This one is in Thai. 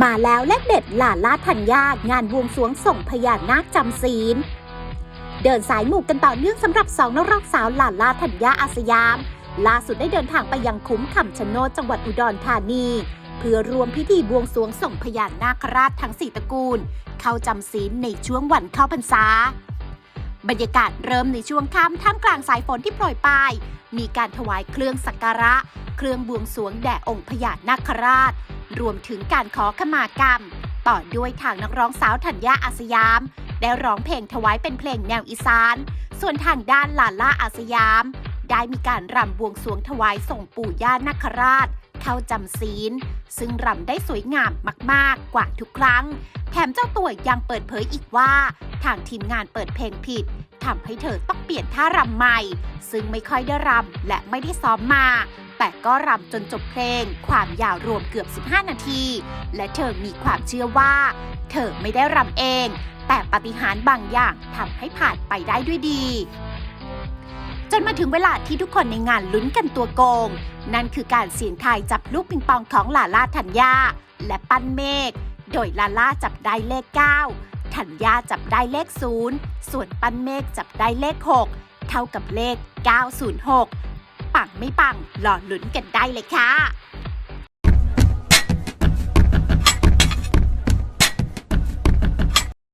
มาแล้วเลขเด็ดหลานลาธัญญางานบวงสวงส่งพญานาคจำศีล เดินสายหมู่กันต่อเนื่องสำหรับสองนักร้องสาวหลานลาธัญญาอาสยาม ล่าสุดได้เดินทางไปยังคุ้มคำชะโนดจังหวัดอุดรธานี เพื่อรวมพิธีบวงสวงส่งพญานาคราชทั้งสี่ตระกูล เข้าจำศีลในช่วงวันเข้าพรรษา บรรยากาศเริ่มในช่วงค่ำท่ามกลางสายฝนที่โปรยปลายมีการถวายเครื่องสักการะ เครื่องบวงสวงแด่องค์พญานาคราช รวมถึงการขอขมากรรม ต่อด้วยทางนักร้องสาวธัญญาอาสยาม ได้ร้องเพลงถวายเป็นเพลงแนวอีสาน ส่วนทางด้านลาล่าอาสยาม ได้มีการรำบวงสรวงถวายส่งปู่ย่านาคราช เข้าจำศีล ซึ่งรำได้สวยงามมาก ๆ กว่าทุกครั้ง แถมเจ้าตัวยังเปิดเผยอีกว่า ทางทีมงานเปิดเพลงผิดทำให้เธอต้องเปลี่ยนท่ารำใหม่ ซึ่งไม่ค่อยได้รำและไม่ได้ซ้อมมา แต่ก็รำจนจบเพลง ความยาวรวมเกือบ 15 นาที และเธอมีความเชื่อว่า เธอไม่ได้รำเอง แต่ปฏิหารบางอย่างทำให้ผ่านไปได้ด้วยดี จนมาถึงเวลาที่ทุกคนในงานลุ้นกันตัวโกง นั่นคือการเสี่ยงทายจับลูกปิงปองของลาลาธัญญาและปั้นเมฆโดยลาลาจับได้เลข 9 ธัญญาจับได้เลข 0 ส่วนปั้นเมฆจับได้เลข 6 เท่ากับเลข 906 ปังไม่ปังรอลุ้นกันได้เลยค่ะ